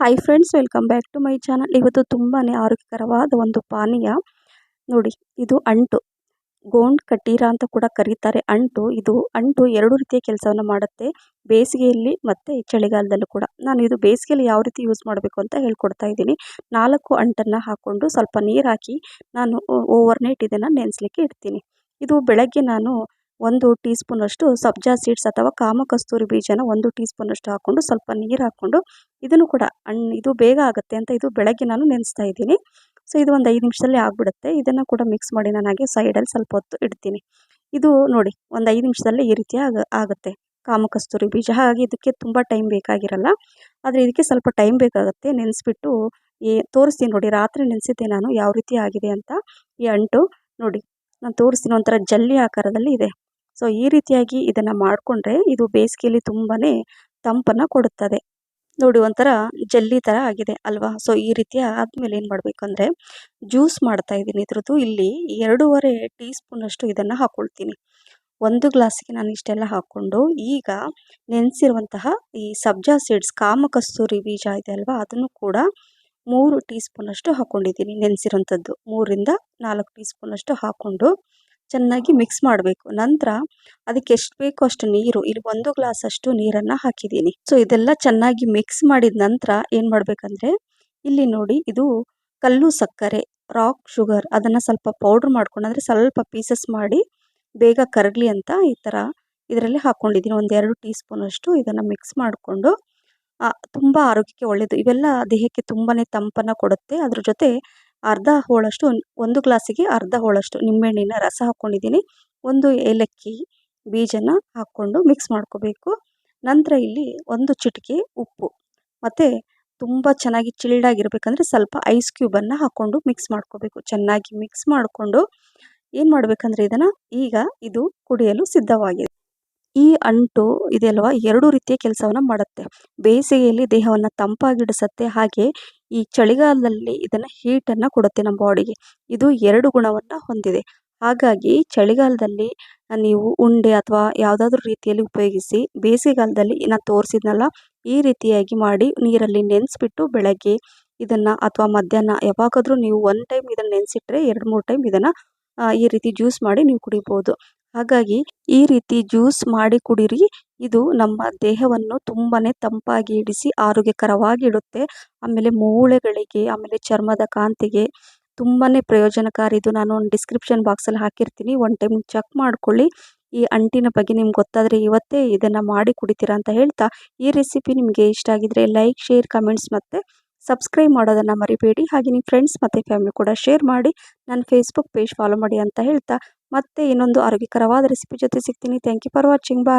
Hi friends welcome back to my channel ಇವತ್ತು ತುಂಬಾ ಆರೋಗ್ಯಕರವಾದ ಒಂದು ಪಾನೀಯ. ನೋಡಿ, ಇದು ಅಂಟು. ಗೋಂಡ್ ಕಟೀರ ಅಂತ ಕೂಡ ಕರೀತಾರೆ ಅಂಟು. ಇದು ಅಂಟು ಎರಡು ರೀತಿಯ ಕೆಲಸವನ್ನು ಮಾಡುತ್ತೆ. ಬೇಸಿಗೆಯಲ್ಲಿ ಮತ್ತು ಚಳಿಗಾಲದಲ್ಲೂ ಕೂಡ. ನಾನು ಇದು ಬೇಸಿಗೆಯಲ್ಲಿ ಯಾವ ರೀತಿ ಯೂಸ್ ಮಾಡಬೇಕು ಅಂತ ಹೇಳ್ಕೊಡ್ತಾ ಇದ್ದೀನಿ. ನಾಲ್ಕು ಅಂಟನ್ನು ಹಾಕ್ಕೊಂಡು ಸ್ವಲ್ಪ ನೀರು ಹಾಕಿ ನಾನು ಓವರ್ ನೈಟ್ ಇದನ್ನು ನೆನೆಸ್ಲಿಕ್ಕೆ ಇಡ್ತೀನಿ. ಇದು ಬೆಳಗ್ಗೆ ನಾನು ಒಂದು ಟೀ ಸ್ಪೂನಷ್ಟು ಸಬ್ಜಾ ಸೀಡ್ಸ್ ಅಥವಾ ಕಾಮಕಸ್ತೂರಿ ಬೀಜನ ಒಂದು ಟೀ ಸ್ಪೂನಷ್ಟು ಹಾಕ್ಕೊಂಡು ಸ್ವಲ್ಪ ನೀರು ಹಾಕ್ಕೊಂಡು ಇದನ್ನು ಕೂಡ ಹಣ್ಣು ಇದು ಬೇಗ ಆಗುತ್ತೆ ಅಂತ ಇದು ಬೆಳಗ್ಗೆ ನಾನು ನೆನೆಸ್ತಾ ಇದ್ದೀನಿ. ಸೊ, ಇದು ಒಂದು ಐದು ನಿಮಿಷದಲ್ಲಿ ಆಗಿಬಿಡುತ್ತೆ. ಇದನ್ನು ಕೂಡ ಮಿಕ್ಸ್ ಮಾಡಿ ನಾನು ಹಾಗೆ ಸೈಡಲ್ಲಿ ಸ್ವಲ್ಪ ಹೊತ್ತು ಇಡ್ತೀನಿ. ಇದು ನೋಡಿ, ಒಂದು ಐದು ನಿಮಿಷದಲ್ಲಿ ಈ ರೀತಿ ಆಗ, ಆಗುತ್ತೆ. ಕಾಮಕಸ್ತೂರಿ ಬೀಜ ಹಾಗಾಗಿ ಇದಕ್ಕೆ ತುಂಬ ಟೈಮ್ ಬೇಕಾಗಿರಲ್ಲ. ಆದರೆ ಇದಕ್ಕೆ ಸ್ವಲ್ಪ ಟೈಮ್ ಬೇಕಾಗುತ್ತೆ. ನೆನೆಸ್ಬಿಟ್ಟು ಏ, ತೋರಿಸ್ತೀನಿ ನೋಡಿ, ರಾತ್ರಿ ನೆನೆಸಿದ್ದೆ ನಾನು, ಯಾವ ರೀತಿ ಆಗಿದೆ ಅಂತ. ಈ ಅಂಟು ನೋಡಿ, ನಾನು ತೋರಿಸ್ತೀನಿ, ಒಂಥರ ಜಲ್ಲಿ ಆಕಾರದಲ್ಲಿ ಇದೆ. ಸೊ, ಈ ರೀತಿಯಾಗಿ ಇದನ್ನು ಮಾಡಿಕೊಂಡ್ರೆ ಇದು ಬೇಸಿಗೆಯಲ್ಲಿ ತುಂಬಾ ತಂಪನ್ನು ಕೊಡುತ್ತದೆ. ನೋಡಿ, ಒಂಥರ ಜಲ್ಲಿ ಥರ ಆಗಿದೆ ಅಲ್ವಾ? ಸೊ, ಈ ರೀತಿಯ ಆದಮೇಲೆ ಏನು ಮಾಡಬೇಕಂದ್ರೆ ಜ್ಯೂಸ್ ಮಾಡ್ತಾ ಇದ್ದೀನಿ. ಇದ್ರದ್ದು ಇಲ್ಲಿ ಎರಡೂವರೆ ಟೀ ಸ್ಪೂನಷ್ಟು ಇದನ್ನು ಹಾಕ್ಕೊಳ್ತೀನಿ ಒಂದು ಗ್ಲಾಸಿಗೆ ನಾನು ಇಷ್ಟೆಲ್ಲ ಹಾಕ್ಕೊಂಡು ಈಗ ನೆನೆಸಿರುವಂತಹ ಈ ಸಬ್ಜಾ ಸೀಡ್ಸ್, ಕಾಮಕಸ್ತೂರಿ ಬೀಜ ಇದೆ ಅಲ್ವಾ? ಅದನ್ನು ಕೂಡ ಮೂರು ಟೀ ಸ್ಪೂನಷ್ಟು ಹಾಕ್ಕೊಂಡಿದ್ದೀನಿ ನೆನೆಸಿರೋಂಥದ್ದು ಮೂರಿಂದ ನಾಲ್ಕು ಟೀ ಸ್ಪೂನಷ್ಟು ಹಾಕ್ಕೊಂಡು ಚೆನ್ನಾಗಿ ಮಿಕ್ಸ್ ಮಾಡಬೇಕು. ನಂತರ ಅದಕ್ಕೆ ಎಷ್ಟು ಬೇಕೋ ಅಷ್ಟು ನೀರು, ಇಲ್ಲಿ ಒಂದು ಗ್ಲಾಸ್ ಅಷ್ಟು ನೀರನ್ನು ಹಾಕಿದ್ದೀನಿ. ಸೊ ಇದೆಲ್ಲ ಚೆನ್ನಾಗಿ ಮಿಕ್ಸ್ ಮಾಡಿದ ನಂತರ ಏನು ಮಾಡಬೇಕಂದ್ರೆ, ಇಲ್ಲಿ ನೋಡಿ ಇದು ಕಲ್ಲು ಸಕ್ಕರೆ ರಾಕ್ ಶುಗರ್ ಅದನ್ನು ಸ್ವಲ್ಪ ಪೌಡ್ರ್ ಮಾಡ್ಕೊಂಡು, ಅಂದರೆ ಸ್ವಲ್ಪ ಪೀಸಸ್ ಮಾಡಿ ಬೇಗ ಕರಗಲಿ ಅಂತ ಈ ಥರ ಇದರಲ್ಲಿ ಹಾಕ್ಕೊಂಡಿದ್ದೀನಿ ಒಂದೆರಡು ಟೀ ಸ್ಪೂನಷ್ಟು ಇದನ್ನು ಮಿಕ್ಸ್ ಮಾಡಿಕೊಂಡು ತುಂಬ ಆರೋಗ್ಯಕ್ಕೆ ಒಳ್ಳೆಯದು ಇವೆಲ್ಲ ದೇಹಕ್ಕೆ ತುಂಬಾ ತಂಪನ್ನು ಕೊಡುತ್ತೆ. ಅದ್ರ ಜೊತೆ ಅರ್ಧ ಹೋಳಷ್ಟು, ಒಂದು ಗ್ಲಾಸಿಗೆ ಅರ್ಧ ಹೋಳಷ್ಟು ನಿಂಬೆಹಣ್ಣಿನ ರಸ ಹಾಕ್ಕೊಂಡಿದ್ದೀನಿ. ಒಂದು ಏಲಕ್ಕಿ ಬೀಜನ ಹಾಕ್ಕೊಂಡು ಮಿಕ್ಸ್ ಮಾಡ್ಕೋಬೇಕು. ನಂತರ ಇಲ್ಲಿ ಒಂದು ಚಿಟಿಕೆ ಉಪ್ಪು. ಮತ್ತು ತುಂಬ ಚೆನ್ನಾಗಿ ಚಿಲ್ಡಾಗಿರ್ಬೇಕಂದ್ರೆ ಸ್ವಲ್ಪ ಐಸ್ ಕ್ಯೂಬನ್ನು ಹಾಕ್ಕೊಂಡು ಮಿಕ್ಸ್ ಮಾಡ್ಕೋಬೇಕು. ಚೆನ್ನಾಗಿ ಮಿಕ್ಸ್ ಮಾಡಿಕೊಂಡು ಏನು ಮಾಡಬೇಕಂದ್ರೆ ಇದನ್ನು ಈಗ ಇದು ಕುಡಿಯಲು ಸಿದ್ಧವಾಗಿದೆ. ಈ ಅಂಟು ಇದೆಯಲ್ವ? ಎರಡು ರೀತಿಯ ಕೆಲಸವನ್ನು ಮಾಡುತ್ತೆ. ಬೇಸಿಗೆಯಲ್ಲಿ ದೇಹವನ್ನು ತಂಪಾಗಿಡಿಸುತ್ತೆ. ಹಾಗೆ ಈ ಚಳಿಗಾಲದಲ್ಲಿ ಇದನ್ನು ಹೀಟನ್ನು ಕೊಡುತ್ತೆ ನಮ್ಮ ಬಾಡಿಗೆ ಇದು ಎರಡು ಗುಣವನ್ನು ಹೊಂದಿದೆ. ಹಾಗಾಗಿ ಚಳಿಗಾಲದಲ್ಲಿ ನೀವು ಉಂಡೆ ಅಥವಾ ಯಾವುದಾದ್ರೂ ರೀತಿಯಲ್ಲಿ ಉಪಯೋಗಿಸಿ, ಬೇಸಿಗೆಗಾಲದಲ್ಲಿ ನಾನು ತೋರಿಸಿದ್ನಲ್ಲ, ಈ ರೀತಿಯಾಗಿ ಮಾಡಿ ನೀರಲ್ಲಿ ನೆನೆಸ್ಬಿಟ್ಟು ಬೆಳಗ್ಗೆ ಇದನ್ನು ಅಥವಾ ಮಧ್ಯಾಹ್ನ ಯಾವಾಗಾದರೂ ನೀವು ಒಂದು ಟೈಮ್ ಇದನ್ನು ನೆನೆಸಿಟ್ರೆ, ಎರಡು, ಮೂರು ಟೈಮ್ ಇದನ್ನು ಈ ರೀತಿ ಜ್ಯೂಸ್ ಮಾಡಿ ನೀವು ಕುಡಿಬೋದು. ಹಾಗಾಗಿ ಈ ರೀತಿ ಜ್ಯೂಸ್ ಮಾಡಿ ಕುಡಿರಿ. ಇದು ನಮ್ಮ ದೇಹವನ್ನು ತುಂಬಾ ತಂಪಾಗಿ ಇಡಿಸಿ ಆರೋಗ್ಯಕರವಾಗಿ ಇಡುತ್ತೆ. ಆಮೇಲೆ ಮೂಳೆಗಳಿಗೆ, ಆಮೇಲೆ ಚರ್ಮದ ಕಾಂತಿಗೆ ತುಂಬಾ ಪ್ರಯೋಜನಕಾರಿ. ಇದು ನಾನು ಒಂದು ಡಿಸ್ಕ್ರಿಪ್ಷನ್ ಬಾಕ್ಸಲ್ಲಿ ಹಾಕಿರ್ತೀನಿ. ಒನ್ ಟೈಮ್ ಚೆಕ್ ಮಾಡ್ಕೊಳ್ಳಿ. ಈ ಅಂಟಿನ ಬಗ್ಗೆ ನಿಮ್ಗೆ ಗೊತ್ತಾದರೆ ಇವತ್ತೇ ಇದನ್ನು ಮಾಡಿ ಕುಡಿತೀರಾ ಅಂತ ಹೇಳ್ತಾ, ಈ ರೆಸಿಪಿ ನಿಮಗೆ ಇಷ್ಟ ಆಗಿದ್ರೆ ಲೈಕ್ ಶೇರ್ ಕಮೆಂಟ್ಸ್ ಮತ್ತು ಸಬ್ಸ್ಕ್ರೈಬ್ ಮಾಡೋದನ್ನು ಮರಿಬೇಡಿ. ಹಾಗೆ ನಿಮ್ಮ ಫ್ರೆಂಡ್ಸ್ ಮತ್ತು ಫ್ಯಾಮಿಲಿ ಕೂಡ ಶೇರ್ ಮಾಡಿ. ನನ್ನ ಫೇಸ್ಬುಕ್ ಪೇಜ್ ಫಾಲೋ ಮಾಡಿ ಅಂತ ಹೇಳ್ತಾ ಮತ್ತೆ ಇನ್ನೊಂದು ಆರೋಗ್ಯಕರವಾದ ರೆಸಿಪಿ ಜೊತೆ ಸಿಗ್ತೀನಿ. ಥ್ಯಾಂಕ್ ಯು ಫಾರ್ ವಾಚಿಂಗ್ ಬಾ